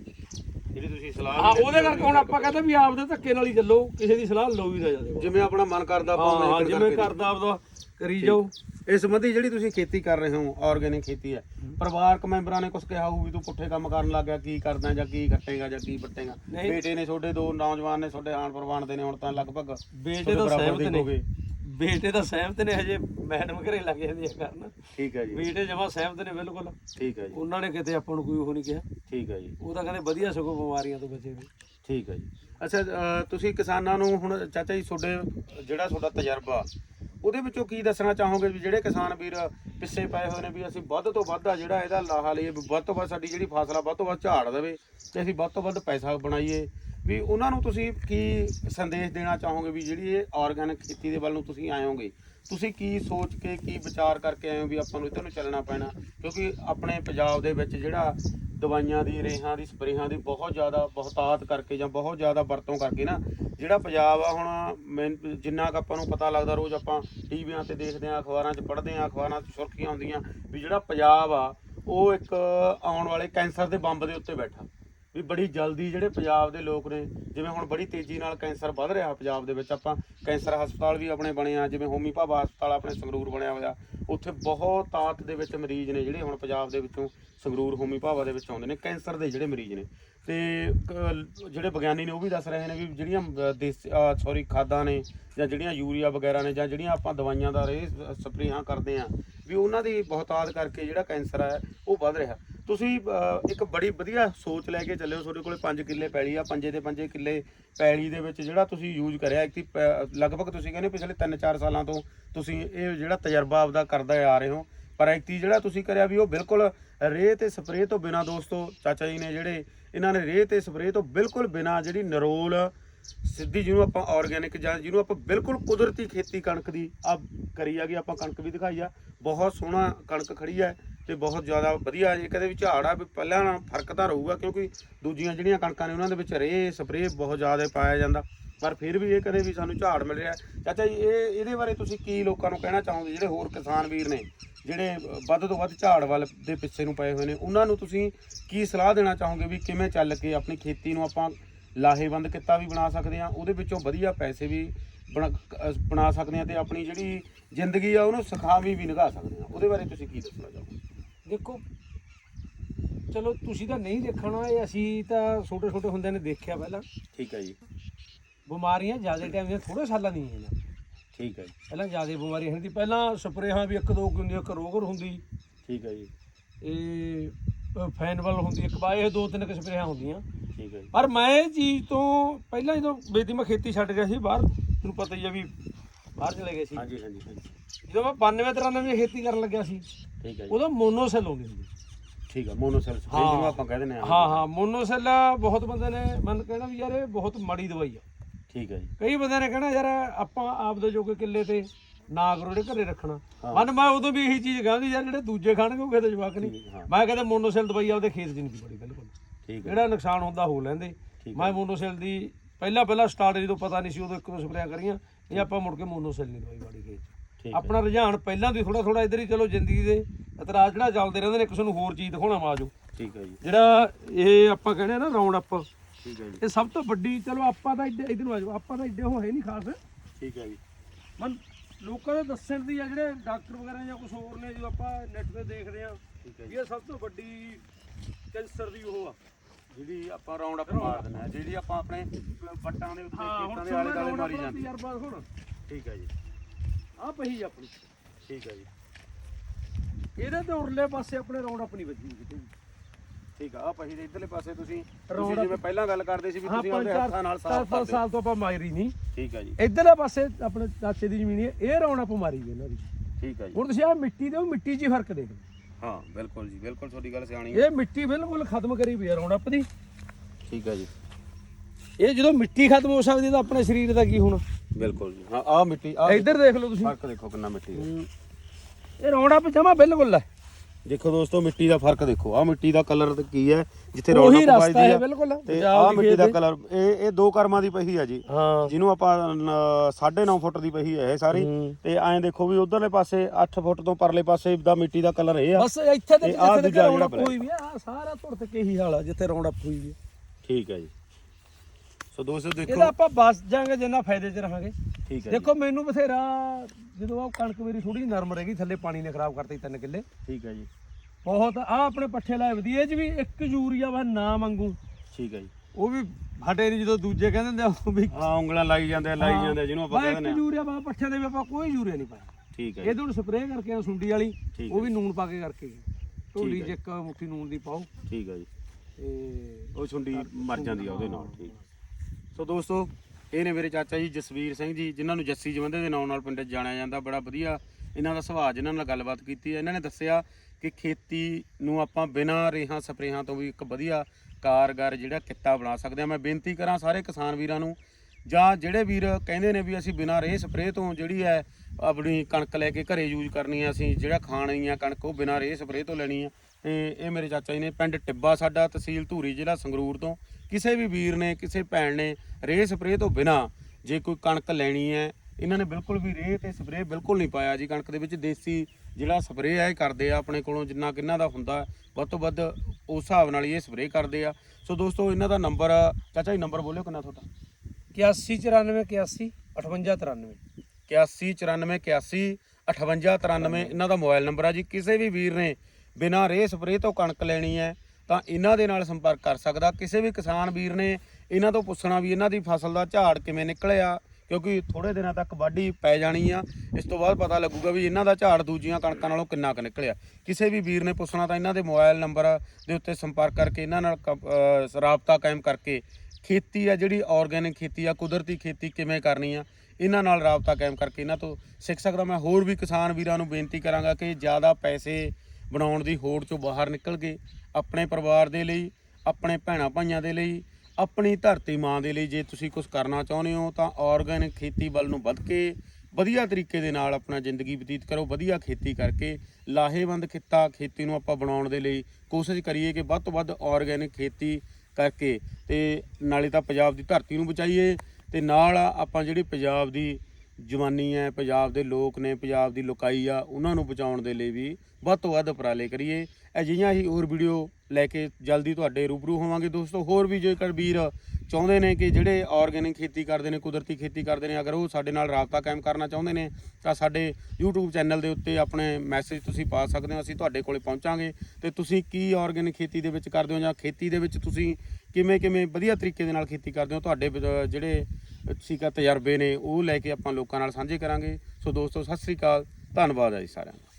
ਜਿਹੜੀ ਤੁਸੀਂ ਸਲਾਹ ਹਾਂ ਵੀ ਉਹਦੇ ਕਰਕੇ ਹੁਣ ਆਪਾਂ ਕਹਿੰਦੇ ਵੀ ਆਪਦੇ ਧੱਕੇ ਨਾਲ ਹੀ ਚੱਲੋ ਕਿਸੇ ਦੀ ਸਲਾਹ ਲਓ ਹੀ ਨਾ ਜਾਦੇ ਜਿਵੇਂ ਆਪਣਾ ਮਨ ਕਰਦਾ ਆਪਾਂ ਹਾਂ ਉਵੇਂ ਹੀ ਜਿਵੇਂ ਕਰਕੇ। ਕਰਦਾ ਆਪਦਾ ਕਰੀ ਜਾਓ। ਇਸ ਸੰਬੰਧੀ ਜਿਹੜੀ ਤੁਸੀਂ ਖੇਤੀ ਕਰ ਰਹੇ ਹੋ ਆਰਗੇਨਿਕ ਖੇਤੀ ਹੈ ਪਰਿਵਾਰਕ ਮੈਂਬਰਾਂ ਨੇ ਕੁਝ ਕਿਹਾ ਹੋਊ ਵੀ ਤੂੰ ਪੁੱਠੇ ਕੰਮ ਕਰਨ ਲੱਗ ਗਿਆ ਕੀ ਕਰਦਾ ਜਾਂ ਕੀ ਕੱਟੇਗਾ ਜਾਂ ਕੀ ਨਹੀਂ। ਬੇਟੇ ਨੇ ਤੁਹਾਡੇ ਦੋ ਨੌਜਵਾਨ ਨੇ ਤੁਹਾਡੇ ਆਣ ਪ੍ਰਵਾਨ ਦੇ ਨੇ ਹੁਣ ਤਾਂ ਲਗਭਗ ਬੇਟੇ ਤਾਂ ਸਹਿਮਤ ਨੇ। ਬੇਟੇ ਤਾਂ ਸਹਿਮਤ ਨੇ ਹਜੇ ਮੈਡਮ ਘਰੇ ਲੱਗ ਜਾਂਦੀ ਆ ਕਰਨ। ਠੀਕ ਹੈ ਜੀ। ਬੇਟੇ ਜਮਾ ਸਹਿਮਤ ਨੇ ਬਿਲਕੁਲ। ਠੀਕ ਹੈ ਜੀ। ਉਹਨਾਂ ਨੇ ਕਿਤੇ ਆਪਾਂ ਨੂੰ ਕੋਈ ਉਹ ਨਹੀਂ ਕਿਹਾ। ਠੀਕ ਹੈ ਜੀ। ਉਹ ਤਾਂ ਕਹਿੰਦੇ ਵਧੀਆ ਸਗੋਂ ਬਿਮਾਰੀਆਂ ਤੋਂ ਬਚੇ ਵੀ ਠੀਕ ਹੈ ਜੀ। ਅੱਛਾ ਤੁਸੀਂ ਕਿਸਾਨਾਂ ਨੂੰ ਹੁਣ ਚਾਚਾ ਜੀ ਤੁਹਾਡੇ ਜਿਹੜਾ ਤੁਹਾਡਾ ਤਜਰਬਾ ਉਹਦੇ ਵਿੱਚੋਂ ਕੀ ਦੱਸਣਾ ਚਾਹੋਗੇ ਵੀ ਜਿਹੜੇ ਕਿਸਾਨ ਵੀਰ ਪਿੱਛੇ ਪਏ ਹੋਏ ਨੇ ਵੀ ਅਸੀਂ ਵੱਧ ਤੋਂ ਵੱਧ ਆ ਜਿਹੜਾ ਇਹਦਾ ਲਾਹਾ ਲਈਏ ਵੱਧ ਤੋਂ ਵੱਧ ਸਾਡੀ ਜਿਹੜੀ ਫਸਲ ਆ ਵੱਧ ਤੋਂ ਵੱਧ ਝਾੜ ਦੇਵੇ ਤੇ ਅਸੀਂ ਵੱਧ ਤੋਂ ਵੱਧ ਪੈਸਾ ਬਣਾਈਏ। ਵੀ ਉਹਨਾਂ ਨੂੰ ਤੁਸੀਂ ਕੀ ਸੰਦੇਸ਼ ਦੇਣਾ ਚਾਹੋਗੇ ਵੀ ਜਿਹੜੀ ਇਹ ਆਰਗੈਨਿਕ ਖੇਤੀ ਦੇ ਵੱਲ ਨੂੰ ਤੁਸੀਂ ਆਏ ਹੋਗੇ ਤੁਸੀਂ ਕੀ ਸੋਚ ਕੇ, ਕੀ ਵਿਚਾਰ ਕਰਕੇ ਆਏ ਹੋ ਵੀ ਆਪਾਂ ਨੂੰ ਇੱਧਰ ਨੂੰ ਚੱਲਣਾ ਪੈਣਾ? ਕਿਉਂਕਿ ਆਪਣੇ ਪੰਜਾਬ ਦੇ ਵਿੱਚ ਜਿਹੜਾ ਦਵਾਈਆਂ ਦੀ, ਰੇਹਾਂ ਦੀ, ਸਪਰੇਹਾਂ ਦੀ ਬਹੁਤ ਜ਼ਿਆਦਾ ਬਹੁਤਾਤ ਕਰਕੇ ਜਾਂ ਬਹੁਤ ਜ਼ਿਆਦਾ ਵਰਤੋਂ ਕਰਕੇ ਨਾ, ਜਿਹੜਾ ਪੰਜਾਬ ਆ ਹੁਣ ਮੈਨ- ਜਿੰਨਾ ਕੁ ਆਪਾਂ ਨੂੰ ਪਤਾ ਲੱਗਦਾ, ਰੋਜ਼ ਆਪਾਂ ਟੀਵੀਆਂ ਤੇ ਦੇਖਦੇ ਆ ਅਖਬਾਰਾਂ 'ਚ ਪੜ੍ਹਦੇ ਆ ਅਖਬਾਰਾਂ 'ਚ ਸੁਰਖੀਆਂ ਹੁੰਦੀਆਂ, ਵੀ ਜਿਹੜਾ ਪੰਜਾਬ ਆ, ਉਹ ਇੱਕ ਆਉਣ ਵਾਲੇ ਕੈਂਸਰ ਦੇ ਬੰਬ ਦੇ ਉੱਤੇ ਬੈਠਾ। ਵੀ ਬੜੀ ਜਲਦੀ ਜਿਹੜੇ ਪੰਜਾਬ ਦੇ ਲੋਕ ਨੇ ਜਿਵੇਂ ਹੁਣ ਬੜੀ ਤੇਜ਼ੀ ਨਾਲ ਕੈਂਸਰ ਵੱਧ ਰਿਹਾ ਪੰਜਾਬ ਦੇ ਵਿੱਚ ਆਪਾਂ ਕੈਂਸਰ ਹਸਪਤਾਲ ਵੀ ਆਪਣੇ ਬਣੇ ਆ ਜਿਵੇਂ ਹੋਮੀ ਭਾਵਾ ਹਸਪਤਾਲ ਆਪਣੇ ਸੰਗਰੂਰ ਬਣਿਆ ਹੋਇਆ ਉੱਥੇ ਬਹੁਤ ਤਾਤ ਦੇ ਵਿੱਚ ਮਰੀਜ਼ ਨੇ ਜਿਹੜੇ ਹੁਣ ਪੰਜਾਬ ਦੇ ਵਿੱਚੋਂ ਸੰਗਰੂਰ ਹੋਮੀ ਭਾਵਾ ਦੇ ਵਿੱਚ ਆਉਂਦੇ ਨੇ ਕੈਂਸਰ ਦੇ ਜਿਹੜੇ ਮਰੀਜ਼ ਨੇ। ਤੇ ਕ- ਜਿਹੜੇ ਵਿਗਿਆਨੀ ਨੇ ਉਹ ਵੀ ਦੱਸ ਰਹੇ ਨੇ ਵੀ ਜਿਹੜੀਆਂ ਅ, ਦੇਸੀ ਸੌਰੀ ਖਾਦਾਂ ਨੇ ਜਾਂ ਜਿਹੜੀਆਂ ਯੂਰੀਆ ਵਗੈਰਾ ਨੇ ਜਾਂ ਜਿਹੜੀਆਂ ਆਪਾਂ ਦਵਾਈਆਂ ਦਾ ਰੇ ਸਪਰੇਆਂ ਕਰਦੇ ਆ ਵੀ ਉਹਨਾਂ ਦੀ ਬਹੁਤਾਤ ਕਰਕੇ ਜਿਹੜਾ ਕੈਂਸਰ ਹੈ ਉਹ ਵੱਧ ਰਿਹਾ। ਤੁਸੀਂ ਇੱਕ ਬੜੀ ਵਧੀਆ ਸੋਚ ਲੈ ਕੇ ਚੱਲਿਓ ਤੁਹਾਡੇ ਕੋਲੇ 5 ਕਿੱਲੇ ਪੈਲੀ ਆ, ਪੰਜੇ ਦੇ ਪੰਜੇ ਕਿੱਲੇ ਪੈਲੀ ਦੇ ਵਿੱਚ ਜਿਹੜਾ ਤੁਸੀਂ ਯੂਜ਼ ਕਰਿਆ ਇੱਕ ਤੀ ਲਗਭਗ ਤੁਸੀਂ ਕਹਿੰਦੇ ਪਿਛਲੇ 3-4 ਸਾਲਾਂ ਤੋਂ ਤੁਸੀਂ ਇਹ ਜਿਹੜਾ ਤਜਰਬਾ ਆਪਦਾ ਕਰਦੇ ਆ ਰਹੇ ਹੋ। ਪਰ ਐਕਤੀ ਜਿਹੜਾ ਤੁਸੀਂ ਕਰਿਆ ਵੀ ਉਹ ਬਿਲਕੁਲ ਰੇਹ ਤੇ ਸਪਰੇਅ ਤੋਂ ਬਿਨਾ ਦੋਸਤੋ, ਚਾਚਾ ਜੀ ਨੇ ਜਿਹੜੇ, ਇਹਨਾਂ ਨੇ ਰੇਹ ਤੇ ਸਪਰੇਅ ਤੋਂ ਬਿਲਕੁਲ ਬਿਨਾ ਜਿਹੜੀ ਨਰੋਲ ਸਿੱਧੀ ਜਿਹਨੂੰ ਆਪਾਂ ਆਰਗੈਨਿਕ ਜਾਂ ਜਿਹਨੂੰ ਆਪਾਂ ਬਿਲਕੁਲ ਕੁਦਰਤੀ ਖੇਤੀ ਕਣਕ ਦੀ ਆ ਕਰੀ ਆ ਗਈ ਆਪਾਂ ਕਣਕ ਵੀ ਦਿਖਾਈ ਆ। ਬਹੁਤ ਸੋਹਣਾ ਕਣਕ ਖੜੀ ਆ। ਤੇ ਬਹੁਤ ਜ਼ਿਆਦਾ ਵਧੀਆ ਜੇ ਕਦੇ ਵੀ ਝਾੜ ਆ ਵੀ ਪਹਿਲਾਂ ਨਾਲ ਫ਼ਰਕ ਤਾਂ ਰਹੂਗਾ ਕਿਉਂਕਿ ਦੂਜੀਆਂ ਜਿਹੜੀਆਂ ਕਣਕਾਂ ਨੇ ਉਹਨਾਂ ਦੇ ਵਿੱਚ ਰੇਹ ਸਪਰੇਅ ਬਹੁਤ ਜ਼ਿਆਦਾ ਪਾਇਆ ਜਾਂਦਾ। ਪਰ ਫਿਰ ਵੀ ਇਹ ਕਦੇ ਵੀ ਸਾਨੂੰ ਝਾੜ ਮਿਲ ਰਿਹਾ। ਚਾਚਾ ਜੀ, ਇਹ ਇਹਦੇ ਬਾਰੇ ਤੁਸੀਂ ਕੀ ਲੋਕਾਂ ਨੂੰ ਕਹਿਣਾ ਚਾਹੋਗੇ? ਜਿਹੜੇ ਹੋਰ ਕਿਸਾਨ ਵੀਰ ਨੇ, ਜਿਹੜੇ ਵੱਧ ਤੋਂ ਵੱਧ ਝਾੜ ਵੱਲ ਦੇ ਪਿੱਛੇ ਨੂੰ ਪਏ ਹੋਏ ਨੇ, ਉਹਨਾਂ ਨੂੰ ਤੁਸੀਂ ਕੀ ਸਲਾਹ ਦੇਣਾ ਚਾਹੋਗੇ ਵੀ ਕਿਵੇਂ ਚੱਲ ਕੇ ਆਪਣੀ ਖੇਤੀ ਨੂੰ ਆਪਾਂ ਲਾਹੇਵੰਦ ਕਿੱਤਾ ਵੀ ਬਣਾ ਸਕਦੇ ਆ ਉਹਦੇ ਵਿੱਚੋਂ ਵਧੀਆ ਪੈਸੇ ਵੀ ਬਣਾ ਬਣਾ ਸਕਦੇ ਆ ਤੇ ਆਪਣੀ ਜਿਹੜੀ ਜ਼ਿੰਦਗੀ ਆ ਉਹਨੂੰ ਸਖਾਵੀ ਵੀ ਨਿਭਾ ਸਕਦੇ ਆ ਉਹਦੇ ਬਾਰੇ ਤੁਸੀਂ ਕੀ ਦੱਸਣਾ ਚਾਹੋਗੇ? ਦੇਖੋ ਚਲੋ ਤੁਸੀਂ ਤਾਂ ਨਹੀਂ ਦੇਖਣਾ ਇਹ ਅਸੀਂ ਤਾਂ ਛੋਟੇ ਛੋਟੇ ਹੁੰਦਿਆਂ ਨੇ ਦੇਖਿਆ ਪਹਿਲਾਂ। ਠੀਕ ਹੈ ਜੀ। ਬਿਮਾਰੀਆਂ ਜ਼ਿਆਦਾ ਟਾਈਮ ਦੀਆਂ ਥੋੜੇ ਸਾਲਾਂ ਦੀਆਂ ਨੇ। ਠੀਕ ਹੈ ਜੀ। ਪਹਿਲਾਂ ਜ਼ਿਆਦਾ ਬਿਮਾਰੀ ਹੁੰਦੀ ਪਹਿਲਾਂ ਸਪਰੇਹਾਂ ਵੀ ਇੱਕ ਦੋ ਕੁ ਹੁੰਦੀ ਇੱਕ ਰੋਗਰ ਹੁੰਦੀ। ਠੀਕ ਹੈ ਜੀ। ਇਹ ਫੈਨਵਲ ਹੁੰਦੀ ਇੱਕ ਬਾ ਇਹ ਦੋ ਤਿੰਨ ਸਪਰੇਹਾਂ ਹੁੰਦੀਆਂ। ਠੀਕ ਹੈ ਜੀ। ਪਰ ਮੈਂ ਇਹ ਚੀਜ਼ ਤੋਂ ਪਹਿਲਾਂ ਜਦੋਂ ਬੇਦੀ ਮੈਂ ਖੇਤੀ ਛੱਡ ਗਿਆ ਸੀ ਬਾਹਰ ਤੁਹਾਨੂੰ ਪਤਾ ਹੀ ਆ ਵੀ ਬਾਹਰ ਚਲੇ ਗਏ ਸੀ। ਹਾਂਜੀ ਹਾਂਜੀ ਹਾਂਜੀ। ਜਦੋਂ ਮੈਂ 92 93 ਖੇਤੀ ਕਰਨ ਲੱਗਿਆ ਸੀ ਠੀਕ ਹੈ ਜੀ। ਉਦੋਂ ਮੋਨੋਸੈਲ ਹੁੰਦੀ ਹੁੰਦੀ ਠੀਕ ਹੈ ਮੋਨੋਸੈਲ ਸਪਰੇ ਹਾਂ। ਜਿਹਨੂੰ ਆਪਾਂ ਕਹਿ ਦਿੰਦੇ ਆ ਹਾਂ ਹਾਂ ਮੋਨੋਸੈਲ ਬਹੁਤ ਬੰਦੇ ਨੇ ਮਨ ਕਹਿਣਾ ਵੀ ਯਾਰ ਇਹ ਬਹੁਤ ਮਾੜੀ ਦਵਾਈ ਆ। ਠੀਕ ਹੈ ਜੀ। ਕਈ ਬੰਦਿਆਂ ਨੇ ਕਹਿਣਾ ਯਾਰ ਆਪਾਂ ਆਪ ਦੇ ਜੋਗੇ ਕਿੱਲੇ ਤੇ ਨਾ ਕਰੋ ਜਿਹੜੇ ਘਰੇ ਰੱਖਣਾ। ਹਾਂ। ਮਨ ਮੈਂ ਉਦੋਂ ਵੀ ਇਹੀ ਚੀਜ਼ ਕਹਿੰਦੀ ਯਾਰ ਜਿਹੜੇ ਦੂਜੇ ਖਾਣਗੇ ਉਹ ਕਿਤੇ ਜਵਾਕ ਨਹੀਂ। ਹਾਂ। ਮੈਂ ਕਹਿੰਦਾ ਮੋਨੋਸੈਲ ਦਵਾਈ ਆਪਦੇ ਖੇਤ 'ਚ ਨਹੀਂ ਪੜੀ ਬਿਲਕੁਲ। ਠੀਕ ਹੈ। ਜਿਹੜਾ ਨੁਕਸਾਨ ਹੁੰਦਾ ਹੋ ਲੈਂਦੇ। ਮੈਂ ਮੋਨੋਸੈਲ ਦੀ ਪਹਿਲਾਂ ਪਹਿਲਾਂ ਸਟਾਰਟ ਜਦੋਂ ਪਤਾ ਨਹੀਂ ਸੀ ਉਦੋਂ ਇੱਕ ਦੋ ਸਪਰੇਆਂ ਕਰੀਆਂ। ਇਹ ਆਪਾਂ ਮੁੜ ਕੇ ਮੋਨੋਸੈਲ ਨਹੀਂ ਦਵਾਈ ਵਾੜੀ ਖੇਤ। ਠੀਕ ਆਪਣਾ ਰੁਝਾਨ ਪਹਿਲਾਂ ਦੀ ਥੋੜਾ ਥੋੜਾ ਇਧਰ ਹੀ ਚਲੋ ਜ਼ਿੰਦਗੀ ਦੇ ਇਤਰਾਜ਼ ਜਿਹੜਾ ਚੱਲਦੇ ਰਹਿੰਦੇ ਨੇ ਕਿਸੇ ਨੂੰ ਹੋਰ ਚੀਜ਼ ਦਿਖਾਉਣਾ ਮਾਜੋ ਠੀਕ ਹੈ ਜੀ। ਜਿਹੜਾ ਇਹ ਆਪਾਂ ਕਹਿੰਦੇ ਆ ਨਾ ਰਾਉਂਡ ਅਪ ਠੀਕ ਹੈ ਜੀ। ਇਹ ਸਭ ਤੋਂ ਵੱਡੀ ਚਲੋ ਆਪਾਂ ਤਾਂ ਇਧਰ ਨੂੰ ਆ ਜਾਓ ਆਪਾਂ ਤਾਂ ਇੱਡੇ ਹੋ ਹੈ ਨਹੀਂ ਖਾਸ। ਠੀਕ ਹੈ ਜੀ। ਮਨ ਲੋਕਾਂ ਦੇ ਦੱਸਣ ਦੀ ਆ ਜਿਹੜੇ ਡਾਕਟਰ ਵਗੈਰਾ ਜਾਂ ਕੁਝ ਹੋਰ ਨੇ ਜੋ ਆਪਾਂ ਨੈਟ ਤੇ ਦੇਖਦੇ ਆ ਠੀਕ ਹੈ ਇਹ ਸਭ ਤੋਂ ਵੱਡੀ ਕੈਂਸਰ ਦੀ ਉਹ ਆ। ਜਿਹੜੀ ਆਪਾਂ ਰਾਉਂਡ ਅਪ ਮਾਰ ਦਿੰਦੇ ਆ ਜਿਹੜੀ ਆਪਾਂ ਆਪਣੇ ਪੱਟਾਂ ਦੇ ਉੱਤੇ ਖੇਤਾਂ ਦੇ ਆਲੇ ਰਾਉਂਡ ਮਾਰੀ ਜਾਂਦੀ ਤਜਰਬਾ ਹੁਣ ਠੀਕ ਹੈ ਜੀ। ਆ ਪਈ ਆਪਣੀ। ਠੀਕ ਹੈ ਜੀ। ਇਹਦੇ ਤੇ ਉਰਲੇ ਪਾਸੇ ਆਪਣੇ ਰਾਉਂਡ ਅਪ ਨਹੀਂ ਵੱਜੀ ਕਿਤੇ। ਠੀਕ ਆ ਆ ਪਹੀ ਦੇ ਇਧਰਲੇ ਪਾਸੇ ਤੁਸੀਂ ਤੁਸੀਂ ਜਿਵੇਂ ਪਹਿਲਾਂ ਗੱਲ ਕਰਦੇ ਸੀ ਵੀ ਤੁਸੀਂ ਆਪਣੇ ਹੱਥਾਂ ਨਾਲ ਸਾਫ਼ ਕਰਦੇ। ਸਾਲ ਤੋਂ ਆਪਾਂ ਮਾਰੀ ਨਹੀਂ। ਠੀਕ ਹੈ ਜੀ। ਇਧਰਲੇ ਪਾਸੇ ਆਪਣੇ ਚਾਚੇ ਦੀ ਜ਼ਮੀਨ ਹੈ ਇਹ ਰਾਉਂਡ ਅਪ ਮਾਰੀ ਗਈ ਇਹਨਾਂ ਦੀ। ਠੀਕ ਹੈ ਜੀ। ਹੁਣ ਤੁਸੀਂ ਆ ਮਿੱਟੀ ਦੇ ਉਹ ਮਿੱਟੀ 'ਚ ਹੀ ਫ਼ਰਕ ਦੇਖ ਲਓ ਹਾਂ ਬਿਲਕੁਲ ਜੀ ਬਿਲਕੁਲ ਤੁਹਾਡੀ ਗੱਲ ਸਿਆਣੀ ਹੈ। ਇਹ ਮਿੱਟੀ ਬਿਲਕੁਲ ਖਤਮ ਕਰੀ ਪਈ ਆ ਅਪ ਦੀ ਠੀਕ ਹੈ ਜੀ। ਇਹ ਜਦੋਂ ਮਿੱਟੀ ਖਤਮ ਹੋ ਸਕਦੀ ਤਾਂ ਆਪਣੇ ਸਰੀਰ ਦਾ ਕੀ ਹੋਣਾ? ਬਿਲਕੁਲ ਜੀ। ਹਾਂ ਆ ਮਿੱਟੀ ਆ ਇੱਧਰ ਦੇਖ ਲਓ ਤੁਸੀਂ। ਫ਼ਰਕ ਦੇਖੋ ਕਿੰਨਾ ਮਿੱਟੀ ਦਾ ਇਹ ਅਪ ਜਮਾ ਬਿਲਕੁਲ ਹੈ। ਦੇਖੋ ਦੋਸਤੋ ਮਿੱਟੀ ਦਾ ਫ਼ਰਕ ਦੇਖੋ। ਆ ਮਿੱਟੀ ਦਾ ਕਲਰ ਕੀ ਹੈ? ਜਿੱਥੇ ਉਹੀ ਰੌਣਕ ਰਸਤਾ ਹੈ ਬਿਲਕੁਲ। ਤੇ ਪੰਜਾਬ ਆ ਦੀ ਮਿੱਟੀ ਖੇਤ ਦਾ। ਕਲਰ ਇਹ ਇਹ ਦੋ ਕਰਮਾਂ ਦੀ ਪਹੀ ਹੈ ਜੀ। ਹਾਂ। ਜਿਹਨੂੰ ਆਪਾਂ 9.5 ਫੁੱਟ ਦੀ ਪਹੀ ਹੈ ਇਹ ਸਾਰੀ। ਹੂੰ। ਤੇ ਐਂ ਦੇਖੋ ਵੀ ਉਧਰਲੇ ਪਾਸੇ 8 ਫੁੱਟ ਤੋਂ ਪਰਲੇ ਪਾਸੇ ਦਾ ਮਿੱਟੀ ਦਾ ਕਲਰ ਇਹ ਆ। ਬਸ ਇੱਥੇ ਤੇ ਆਹ ਜਿੱਥੇ ਦੂਜਾ ਅਪ ਹੋਈ ਵੀ ਆ ਆਹ ਸਾਰਾ ਧੁਰ ਤੇ ਇਹੀ ਹਾਲ ਆ ਜਿੱਥੇ ਅਪ ਹੋਈ ਵੀ ਆ। ਠੀਕ ਹੈ ਜੀ। ਸੋ ਦੋਸਤੋ ਇਹਦਾ ਦੇਖੋ ਆਪਾਂ ਬਚ ਜਾਾਂਗੇ ਜਿੰਨਾ ਫਾਇਦੇ 'ਚ ਰਹਾਂਗੇ। ਠੀਕ ਹੈ ਦੇਖੋ ਮੈਨੂੰ ਬਥੇਰਾ ਜਦੋਂ ਆ ਕਣਕ ਮੇਰੀ ਥੋੜੀ ਨਰਮ ਰਹਿ ਗਈ ਥੱਲੇ ਪਾਣੀ ਨੇ ਖਰਾਬ ਕਰਤੀ ਤਿੰਨ ਕਿੱਲੇ। ਠੀਕ ਹੈ ਜੀ। ਬਹੁਤ ਆ ਆਪਣੇ ਪੱਠੇ ਲਾਏ ਵਧੀਆ ਇਹ 'ਚ ਵੀ ਇੱਕ ਯੂਰੀਆ ਵਾ ਨਾ ਮੰਗੂ ਠੀਕ ਹੈ ਜੀ। ਉਹ ਵੀ ਹਟੇ ਨਹੀਂ ਜਦੋਂ ਦੂਜੇ ਕਹਿੰਦੇ ਹੁੰਦੇ ਆ ਉਹ ਵੀ ਹਾਂ ਉਂਗਲਾਂ ਲਾਈ ਜਾਂਦੇ ਆ, ਲਾਈ ਜਾਂਦੇ ਆ, ਜਿਹਨੂੰ ਆਪਾਂ ਬਾ ਕਹਿ ਇੱਕ ਯੂਰੀਆ ਵਾ ਪੱਠਿਆਂ ਦੇ ਵੀ ਆਪਾਂ ਕੋਈ ਯੂਰੀਆ ਨਹੀਂ ਪਾਇਆ। ਠੀਕ ਹੈ ਜੀ। ਇਹਦੇ ਹੁਣ ਸਪਰੇਅ ਕਰਕੇ ਆ ਸੁੰਡੀ ਵਾਲੀ ਠੀਕ ਉਹ ਵੀ ਨੂਨ ਪਾ ਕੇ ਕਰਕੇ। ਢੋਲੀ। ਚ ਇੱਕ ਮੁੱਠੀ ਨੂਨ ਦੀ ਪਾਓ। ਠੀਕ ਹੈ ਜੀ। ਤੇ ਉਹ ਛੁੰਡੀ ਮਰ ਜਾਂਦੀ ਆ ਉਹਦੇ ਨਾਲ ਠੀਕ। ਸੋ ਦੋਸਤੋ, ਇਹ ਨੇ ਮੇਰੇ ਚਾਚਾ ਜੀ ਜਸਵੀਰ ਸਿੰਘ ਜੀ, ਜਿਨ੍ਹਾਂ ਨੂੰ ਜੱਸੀ ਜਵੰਦੇ ਦੇ ਨਾਮ ਨਾਲ ਪਿੰਡ ਜਾਣਿਆ ਜਾਂਦਾ। ਬੜਾ ਵਧੀਆ ਇਹਨਾਂ ਦਾ ਸੁਭਾਅ ਜਿਨ੍ਹਾਂ ਨਾਲ ਗੱਲਬਾਤ ਕੀਤੀ ਹੈ। ਇਹਨਾਂ ਨੇ ਦੱਸਿਆ ਕਿ ਖੇਤੀ ਨੂੰ ਆਪਾਂ ਬਿਨਾਂ ਰੇਹਾਂ ਸਪਰੇਹਾਂ ਤੋਂ ਵੀ ਇੱਕ ਵਧੀਆ ਕਾਰਗਰ ਜਿਹੜਾ ਕਿੱਤਾ ਬਣਾ ਸਕਦੇ ਆ ਮੈਂ ਬੇਨਤੀ ਕਰਾਂ ਸਾਰੇ ਕਿਸਾਨ ਵੀਰਾਂ ਨੂੰ ਜਾਂ ਜਿਹੜੇ ਵੀਰ ਕਹਿੰਦੇ ਨੇ ਵੀ ਅਸੀਂ ਬਿਨਾਂ ਰੇਹ ਸਪਰੇਅ ਤੋਂ ਜਿਹੜੀ ਹੈ ਆਪਣੀ ਕਣਕ ਲੈ ਕੇ ਘਰੇ ਯੂਜ਼ ਕਰਨੀ ਹੈ, ਅਸੀਂ ਜਿਹੜਾ ਖਾਣੀ ਆ ਕਣਕ ਉਹ ਬਿਨਾਂ ਰੇਹ ਸਪਰੇਅ ਤੋਂ ਲੈਣੀ ਆ ਤੇ ਇਹ ਮੇਰੇ ਚਾਚਾ ਜੀ ਨੇ ਪਿੰਡ ਟਿੱਬਾ ਸਾਡਾ, ਤਹਿਸੀਲ ਧੂਰੀ ਜ਼ਿਲ੍ਹਾ ਸੰਗਰੂਰ ਤੋਂ। ਕਿਸੇ ਵੀ ਵੀਰ ਨੇ, ਕਿਸੇ ਭੈਣ ਨੇ ਰੇਹ ਸਪਰੇਅ ਤੋਂ ਬਿਨਾਂ ਜੇ ਕੋਈ ਕਣਕ ਲੈਣੀ ਹੈ, ਇਹਨਾਂ ਨੇ ਬਿਲਕੁਲ ਵੀ ਰੇਹ ਤੇ ਸਪਰੇਅ ਬਿਲਕੁਲ ਨਹੀਂ ਪਾਇਆ ਜੀ। ਕਣਕ ਦੇ ਵਿੱਚ ਦੇਸੀ ਜਿਹੜਾ ਸਪਰੇਅ ਆ ਇਹ ਕਰਦੇ ਆ ਆਪਣੇ ਕੋਲੋਂ ਜਿੰਨਾ ਕਿੰਨਾ ਦਾ ਹੁੰਦਾ, ਵੱਧ ਤੋਂ ਵੱਧ ਉਸ ਹਿਸਾਬ ਨਾਲ ਹੀ ਇਹ ਸਪਰੇਅ ਕਰਦੇ ਆ। ਸੋ ਦੋਸਤੋ, ਇਹਨਾਂ ਦਾ ਨੰਬਰ ਚਾਚਾ ਜੀ ਨੰਬਰ ਬੋਲਿਓ ਕਿੰਨਾ ਤੁਹਾਡਾ? 81 94 81 58 93 819481 5893 ਇਹਨਾਂ ਦਾ ਮੋਬਾਈਲ ਨੰਬਰ ਆ ਜੀ। ਕਿਸੇ ਵੀ ਵੀਰ ਨੇ ਬਿਨਾਂ ਰੇਹ ਸਪਰੇਅ ਤੋਂ ਕਣਕ ਲੈਣੀ ਹੈ, ਤਾਂ ਇਹਨਾਂ ਦੇ ਨਾਲ ਸੰਪਰਕ ਕਰ ਸਕਦਾ। ਕਿਸੇ ਵੀ ਕਿਸਾਨ ਵੀਰ ਨੇ ਇਹਨਾਂ ਤੋਂ ਪੁੱਛਣਾ ਵੀ ਇਹਨਾਂ ਦੀ ਫਸਲ ਦਾ ਝਾੜ ਕਿਵੇਂ ਨਿਕਲਿਆ, ਕਿਉਂਕਿ ਥੋੜੇ ਦਿਨਾਂ ਤੱਕ ਵਾਢੀ ਪੈ ਜਾਣੀ ਆ। ਇਸ ਤੋਂ ਬਾਅਦ ਪਤਾ ਲੱਗੂਗਾ ਵੀ ਇਹਨਾਂ ਦਾ ਝਾੜ ਦੂਜੀਆਂ ਕਣਕਾਂ ਨਾਲੋਂ ਕਿੰਨਾ ਕੁ ਨਿਕਲਿਆ। ਕਿਸੇ ਵੀ ਵੀਰ ਨੇ ਪੁੱਛਣਾ ਤਾਂ ਇਹਨਾਂ ਦੇ ਮੋਬਾਈਲ ਨੰਬਰ ਦੇ ਉੱਤੇ ਸੰਪਰਕ ਕਰਕੇ, ਇਹਨਾਂ ਨਾਲ ਕ- ਰਾਬਤਾ ਕਾਇਮ ਕਰਕੇ ਖੇਤੀ ਆ ਜਿਹੜੀ ਆਰਗੈਨਿਕ ਖੇਤੀ ਆ, ਕੁਦਰਤੀ ਖੇਤੀ ਕਿਵੇਂ ਕਰਨੀ ਆ, ਇਹਨਾਂ ਨਾਲ ਰਾਬਤਾ ਕਾਇਮ ਕਰਕੇ ਇਹਨਾਂ ਤੋਂ ਸਿੱਖ ਸਕਦਾ ਮੈਂ। ਹੋਰ ਵੀ ਕਿਸਾਨ ਵੀਰਾਂ ਨੂੰ ਬੇਨਤੀ ਕਰਾਂਗਾ ਕਿ ਜ਼ਿਆਦਾ ਪੈਸੇ ਬਣਾਉਣ ਦੀ ਹੋੜ ਚੋਂ ਬਾਹਰ ਨਿਕਲ ਕੇ ਆਪਣੇ ਪਰਿਵਾਰ ਦੇ ਲਈ, ਆਪਣੇ ਭੈਣਾਂ ਭਾਈਆਂ ਦੇ ਲਈ, ਆਪਣੀ ਧਰਤੀ ਮਾਂ ਦੇ ਲਈ ਜੇ ਤੁਸੀਂ ਕੁਝ ਕਰਨਾ ਚਾਹੁੰਦੇ ਹੋ ਤਾਂ ਆਰਗੈਨਿਕ ਖੇਤੀ ਵੱਲ ਨੂੰ ਵੱਧ ਕੇ ਵਧੀਆ ਤਰੀਕੇ ਦੇ ਨਾਲ ਆਪਣਾ ਜ਼ਿੰਦਗੀ ਬਤੀਤ ਕਰੋ, ਵਧੀਆ ਖੇਤੀ ਕਰਕੇ ਲਾਹੇਵੰਦ ਖਿੱਤਾ ਖੇਤੀ ਨੂੰ ਆਪਾਂ ਬਣਾਉਣ ਦੇ ਲਈ ਕੋਸ਼ਿਸ਼ ਕਰੀਏ ਕਿ ਵੱਧ ਤੋਂ ਵੱਧ ਆਰਗੈਨਿਕ ਖੇਤੀ ਕਰਕੇ ਤੇ ਨਾਲੇ ਤਾਂ ਪੰਜਾਬ ਦੀ ਧਰਤੀ ਨੂੰ ਬਚਾਈਏ ਤੇ ਨਾਲ ਆਪਾਂ ਜਿਹੜੀ ਪੰਜਾਬ ਦੀ ਜਵਾਨੀ ਹੈ, ਪੰਜਾਬ ਦੇ ਲੋਕ ਨੇ, ਪੰਜਾਬ ਦੀ ਲੋਕਾਈ ਆ, ਉਹਨਾਂ ਨੂੰ ਬਚਾਉਣ ਦੇ ਲਈ ਵੀ ਵੱਧ ਤੋਂ ਵੱਧ ਉਪਰਾਲੇ ਕਰੀਏ। ਅਜਿਹੀਆਂ ਹੀ ਹੋਰ ਵੀਡੀਓ ਲੈ ਕੇ ਜਲਦੀ ਤੁਹਾਡੇ ਰੂਬਰੂ ਹੋਵਾਂਗੇ ਦੋਸਤੋ। ਹੋਰ ਵੀ ਜੇਕਰ ਵੀਰ ਚਾਹੁੰਦੇ ਨੇ ਕਿ ਜਿਹੜੇ ਆਰਗੈਨਿਕ ਖੇਤੀ ਕਰਦੇ ਨੇ, ਕੁਦਰਤੀ ਖੇਤੀ ਕਰਦੇ ਨੇ, ਅਗਰ ਉਹ ਸਾਡੇ ਨਾਲ ਰਾਬਤਾ ਕਾਇਮ ਕਰਨਾ ਚਾਹੁੰਦੇ ਨੇ, ਤਾਂ ਸਾਡੇ YouTube ਚੈਨਲ ਦੇ ਉੱਤੇ ਆਪਣੇ ਮੈਸੇਜ ਤੁਸੀਂ ਪਾ ਸਕਦੇ ਹੋ, ਅਸੀਂ ਤੁਹਾਡੇ ਕੋਲੇ ਪਹੁੰਚਾਂਗੇ। ਤੇ ਤੁਸੀਂ ਕੀ ਆਰਗੈਨਿਕ ਖੇਤੀ ਦੇ ਵਿੱਚ ਕਰਦੇ ਹੋ ਜਾਂ ਖੇਤੀ ਦੇ ਵਿੱਚ ਤੁਸੀਂ ਕਿਵੇਂ ਕਿਵੇਂ ਵਧੀਆ ਤਰੀਕੇ ਦੇ ਨਾਲ ਖੇਤੀ ਕਰਦੇ ਹੋ? ਤੁਹਾਡੇ ਅਹ, ਜਿਹੜੇ ਸੀਗਾ ਤਜਰਬੇ ਨੇ ਉਹ ਲੈ ਕੇ ਆਪਾਂ ਲੋਕਾਂ ਨਾਲ ਸਾਂਝੇ ਕਰਾਂਗੇ। ਸੋ ਦੋਸਤੋ ਸਤਿ ਸ੍ਰੀ ਅਕਾਲ। ਧੰਨਵਾਦ ਹੈ ਜੀ ਸਾਰਿਆਂ ਦਾ।